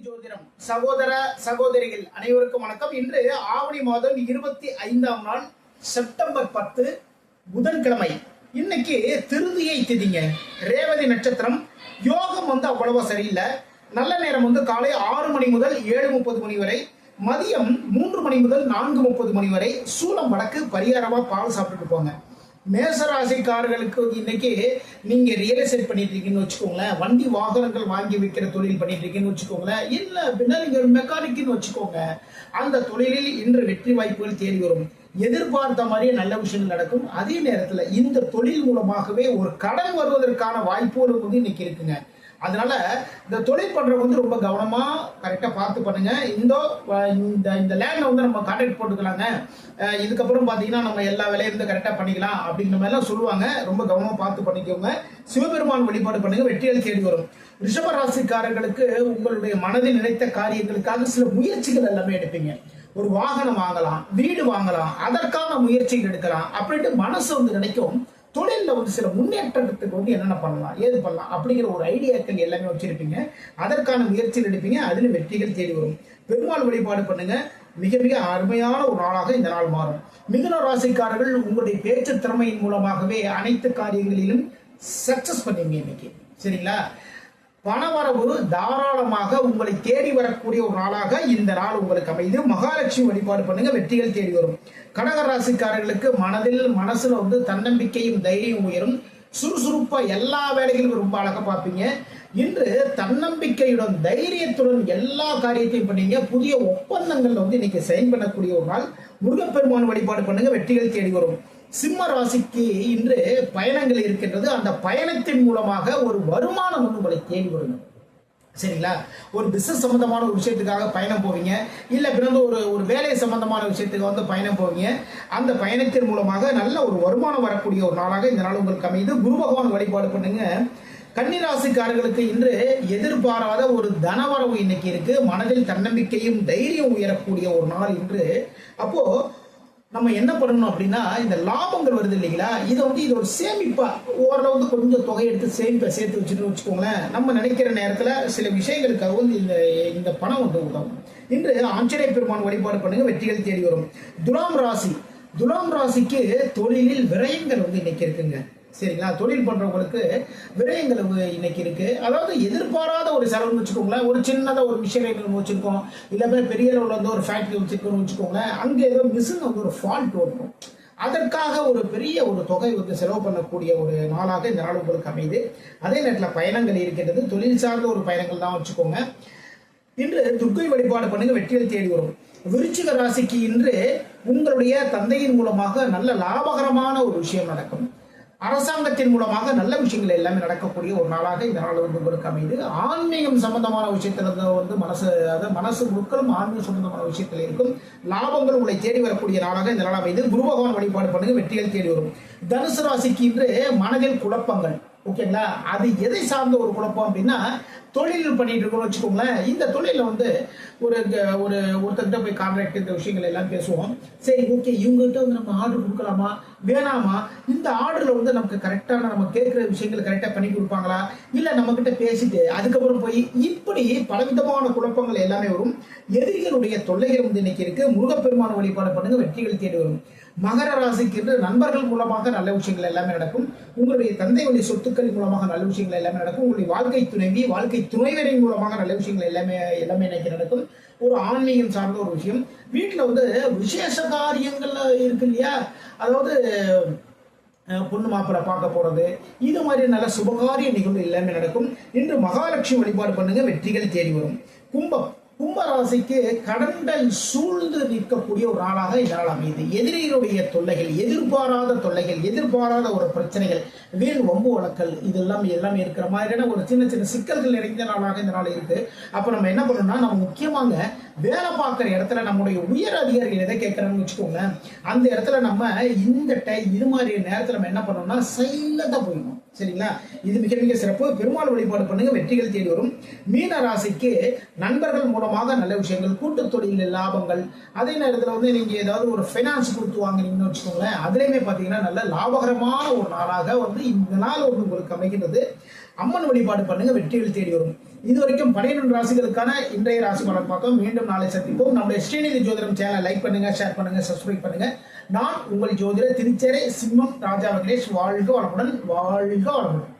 ஜோதிடம் சகோதர சகோதரிகள் அனைவருக்கும் வணக்கம். இன்று ஆவணி மாதம் இருபத்தி ஐந்தாம் நாள் செப்டம்பர் பத்து புதன்கிழமை. இன்னைக்கு திருதியை திதிங்க. ரேவதி நட்சத்திரம். யோகம் வந்து அவ்வளவா சரியில்லை. நல்ல நேரம் வந்து காலை ஆறு மணி முதல் ஏழு முப்பது மணி வரை. மதியம் மூன்று மணி முதல் நான்கு முப்பது மணி வரை. சூலம் வடக்கு பரிகாரமா பால் சாப்பிட்டுட்டு போங்க. மேசராசிக்காரர்களுக்கு இன்னைக்கு நீங்க ரியல் எஸ்டேட் பண்ணிட்டு இருக்கீங்கன்னு வச்சுக்கோங்களேன். வண்டி வாகனங்கள் வாங்கி விற்கிற தொழில் பண்ணிட்டு இருக்கீங்கன்னு வச்சுக்கோங்களேன். இல்ல அப்படின்னா நீங்க ஒரு மெக்கானிக்னு வச்சுக்கோங்க. அந்த தொழிலில் இன்று வெற்றி வாய்ப்புகள் தேடி வரும். எதிர்பார்த்த மாதிரியே நல்ல விஷயங்கள் நடக்கும். அதே நேரத்துல இந்த தொழில் மூலமாகவே ஒரு கடன் வருவதற்கான வாய்ப்புகளும் வந்து இன்னைக்கு இருக்குங்க. அதனால இந்த தொழில் பண்ணுறவங்க வந்து ரொம்ப கவனமாக கரெக்டாக பார்த்து பண்ணுங்க. இந்த இந்த இந்த லேண்ட்ல வந்து நம்ம கான்ட்ராக்ட் போட்டுக்கலாங்க. இதுக்கப்புறம் பார்த்தீங்கன்னா நம்ம எல்லா வேலையும் வந்து கரெக்டாக பண்ணிக்கலாம் அப்படிங்கிற மாதிரிலாம் சொல்லுவாங்க. ரொம்ப கவனமாக பார்த்து பண்ணிக்கோங்க. சிவபெருமான் வழிபாடு பண்ணுங்க. வெற்றிகள் தேடி வரும். ரிஷபராசிக்காரர்களுக்கு உங்களுடைய மனதில் நினைத்த காரியங்களுக்காக சில முயற்சிகள் எல்லாமே எடுப்பீங்க. ஒரு வாகனம் வாங்கலாம் வீடு வாங்கலாம் அதற்கான முயற்சிகள் எடுக்கலாம் அப்படின்ட்டு மனசு வந்து நினைக்கும். தொழிலில் ஒரு சில முன்னேற்றத்துக்கு வந்து என்னென்ன பண்ணலாம் ஏது பண்ணலாம் அப்படிங்கிற ஒரு ஐடியாக்கள் எல்லாமே வச்சிருப்பீங்க. அதற்கான முயற்சிகள் எடுப்பீங்க. அதில் வெற்றிகள் தேடி வரும். பெருமாள் வழிபாடு பண்ணுங்க. மிக மிக அருமையான ஒரு நாளாக இந்த நாள் மாறும். மிதுன ராசிக்காரர்கள் உங்களுடைய பேச்சு திறமையின் மூலமாகவே அனைத்து காரியங்களிலும் சக்சஸ் பண்ணுவீங்க இன்னைக்கு. சரிங்களா? பணவரவு தாராளமாக உங்களை தேடி வரக்கூடிய ஒரு நாளாக இந்த நாள் உங்களுக்கு அமைது மகாலட்சுமி வழிபாடு பண்ணுங்க வெற்றிகள் தேடி வரும். கடக ராசிக்காரர்களுக்கு மனதில் மனசுல வந்து தன்னம்பிக்கையும் தைரியம் உயரும். சுறுசுறுப்பா எல்லா வேலைகளும் ரொம்ப அழகா பார்ப்பீங்க. இன்று தன்னம்பிக்கையுடன் தைரியத்துடன் எல்லா காரியத்தையும் பண்ணீங்க. புதிய ஒப்பந்தங்கள் வந்து இன்னைக்கு சைன் பண்ணக்கூடிய ஒரு நாள். முருகப்பெருமான் வழிபாடு பண்ணுங்க வெற்றிகள் தேடி வரும். சிம்ம ராசிக்கு இன்று பயணங்கள் இருக்கின்றது. அந்த பயணத்தின் மூலமாக ஒரு வருமானம் வந்து உங்களை தேடி வருங்க சரிங்களா? ஒரு பிசினஸ் சம்பந்தமான ஒரு விஷயத்துக்காக பயணம் போவீங்க. இல்லை பிறந்த ஒரு ஒரு வேலை சம்பந்தமான விஷயத்துக்கு வந்து பயணம் போவீங்க. அந்த பயணத்தின் மூலமாக நல்ல ஒரு வருமானம் வரக்கூடிய ஒரு நாளாக இந்த நாள் உங்களுக்கு அமைது குரு பகவான் வழிபாடு பண்ணுங்க. கன்னிராசிக்காரர்களுக்கு இன்று எதிர்பாராத ஒரு தனவரவு இன்னைக்கு இருக்கு. மனதில் தன்னம்பிக்கையும் தைரியம் உயரக்கூடிய ஒரு நாள் இன்று. அப்போ நம்ம என்ன பண்ணணும் அப்படின்னா இந்த லாபங்கள் வருது இல்லைங்களா? இதை வந்து இது ஒரு சேமிப்பா ஓரளவு வந்து கொஞ்சம் தொகை எடுத்து சேமிப்பை சேர்த்து வச்சுட்டு வச்சுக்கோங்களேன். நம்ம நினைக்கிற நேரத்துல சில விஷயங்களுக்காக வந்து இந்த இந்த பணம் வந்து உதவும் இன்று ஆஞ்சநேய பெருமான் வழிபாடு பண்ணுங்க வெற்றிகள் தேடி வரும். துலாம் ராசி. துலாம் ராசிக்கு தொழிலில் விரயங்கள் வந்து இன்னைக்கு இருக்குங்க. சரிங்களா? தொழில் பண்றவங்களுக்கு விரயங்கள் இன்னைக்கு இருக்கு. அதாவது எதிர்பாராத ஒரு செலவுன்னு வச்சுக்கோங்களேன். ஒரு சின்னதாக ஒரு மிஷினரி வச்சுருக்கோம். இல்லை பெரிய அளவில் வந்து ஒரு ஃபேக்டரி வச்சுருக்கோம்னு வச்சுக்கோங்களேன். அங்கே ஏதோ மிஷின் வந்து ஒரு ஃபால்ட் வரும் அதற்காக ஒரு பெரிய ஒரு தொகை வந்து செலவு பண்ணக்கூடிய ஒரு நாளாக இந்த நாள் உங்களுக்கு அமையுது. அதே நேரத்தில் பயணங்கள் இருக்கின்றது. தொழில் சார்ந்த ஒரு பயணங்கள் தான் வச்சுக்கோங்க. இன்று துர்க்கை வழிபாடு பண்ணுங்க. வெற்றியில் தேடி வரும். விருச்சிக ராசிக்கு இன்று உங்களுடைய தந்தையின் மூலமாக நல்ல லாபகரமான ஒரு விஷயம் நடக்கும். அரசாங்கத்தின் மூலமாக நல்ல விஷயங்கள் எல்லாமே நடக்கக்கூடிய ஒரு நாளாக இந்த நாள் வந்து உங்களுக்கு அமையுது. ஆன்மீகம் சம்பந்தமான விஷயத்துல வந்து மனசு அதாவது மனசு முழுக்களும் ஆன்மீகம் சம்பந்தமான விஷயத்தில் இருக்கும். லாபங்கள் உங்களை தேடி வரக்கூடிய நாளாக இந்த நாள் அமையுது. குரு பகவான் வழிபாடு பண்ணுங்க வெற்றிகள் தேடி வரும். தனுசு ராசிக்கு இன்று மனதில் குழப்பங்கள். ஓகேங்களா? அது எதை சார்ந்த ஒரு குழப்பம் அப்படின்னா தொழில் பண்ணிட்டு இருக்கோம்னு வச்சுக்கோங்களேன். இந்த தொழிலில் வந்து ஒரு க- ஒரு ஒருத்தர்கிட்ட போய் கான்ட்ராக்ட் இந்த விஷயங்கள் எல்லாம் பேசுவோம். சரி ஓகே இவங்ககிட்ட வந்து நம்ம ஆர்டர் கொடுக்கலாமா? வேணாமா? இந்த ஆர்டர்ல வந்து நமக்கு கரெக்டான நம்ம கேட்குற விஷயங்கள் கரெக்டாக பண்ணி கொடுப்பாங்களா? இல்லை நம்ம கிட்ட பேசிட்டு அதுக்கப்புறம் போய் இப்படி பலவிதமான குழப்பங்கள் எல்லாமே வரும். எதிரிகளுடைய தொல்லைகள் வந்து இன்னைக்கு இருக்கு. முருகப்பெருமான வழிபாடு பண்ணுங்க வெற்றிகள் தேடி வரும். மகர ராசிக்கு என்று நண்பர்கள் மூலமாக நல்ல விஷயங்கள் எல்லாமே நடக்கும். உங்களுடைய தந்தையுடைய சொத்துக்கள் மூலமாக நல்ல விஷயங்கள் எல்லாமே நடக்கும். உங்களுடைய வாழ்க்கை துணைவி வாழ்க்கை துணைவரின் மூலமாக நல்ல விஷயங்கள் எல்லாமே எல்லாமே இன்னைக்கு நடக்கும். ஒரு ஆன்மீகம் சார்ந்த ஒரு விஷயம். வீட்டில் வந்து விசேஷ காரியங்கள் இருக்கு இல்லையா? அதாவது பொண்ணு மாப்பிள்ளை பார்க்க போறது. இது மாதிரி நல்ல சுபகாரிய நிகழ்வு எல்லாமே நடக்கும். இன்று மகாலட்சுமி வழிபாடு பண்ணுங்க வெற்றிகள் தேடி வரும். கும்பம். கும்பராசிக்கு கடன்கள் சூழ்ந்து நிற்கக்கூடிய ஒரு நாளாக இந்த நாள் அமையுது. எதிரிகளுடைய தொல்லைகள் எதிர்பாராத தொல்லைகள் எதிர்பாராத ஒரு பிரச்சனைகள் வீண் வம்பு வழக்கல் இதெல்லாம் எல்லாமே இருக்கிற மாதிரியான ஒரு சின்ன சின்ன சிக்கல்கள் நிறைந்த நாளாக இந்த நாள் இருக்கு. அப்போ நம்ம என்ன பண்ணணும்னா நம்ம முக்கியமாக வேலை பார்க்குற இடத்துல நம்முடைய உயர் அதிகாரிகள் எதை கேட்கறாங்கன்னு வச்சுக்கோங்க அந்த இடத்துல நம்ம இந்த டை இது மாதிரி நேரத்தில் நம்ம என்ன பண்ணோம்னா சைலண்டாக போயிடணும். சரிங்களா? இது மிக மிக சிறப்பு. பெருமாள் வழிபாடு பண்ணுங்க வெற்றிகள் தேடி வரும். மீன ராசிக்கு நண்பர்கள் மூலமாக நல்ல விஷயங்கள் கூட்டு தொழில் லாபங்கள். அதே நேரத்தில் வந்து நீங்க ஏதாவது ஒரு ஃபைனான்ஸ் கொடுத்து வாங்கினீங்கன்னு வச்சுக்கோங்களேன் அதுலேயுமே பார்த்தீங்கன்னா நல்ல லாபகரமான ஒரு நாளாக வந்து இந்த நாள் வந்து உங்களுக்கு அமைகின்றது. அம்மன் வழிபாடு பண்ணுங்க வெற்றிகள் தேடி வரும். இது வரைக்கும் பன்னிரெண்டு ராசிகளுக்கான இன்றைய ராசி பலன் பார்த்தோம். மீண்டும் நாளை சந்திப்போம். நம்முடைய ஸ்ரீநிதி ஜோதிடம் சேனல் லைக் பண்ணுங்க ஷேர் பண்ணுங்க சப்ஸ்கிரைப் பண்ணுங்க. நான் உங்கள் ஜோதிடர் திருச்சேரை சிம்மம் ராஜா வெங்கடேஷ் வாழ்க வளமுடன் வாழ்க வளமுடன்.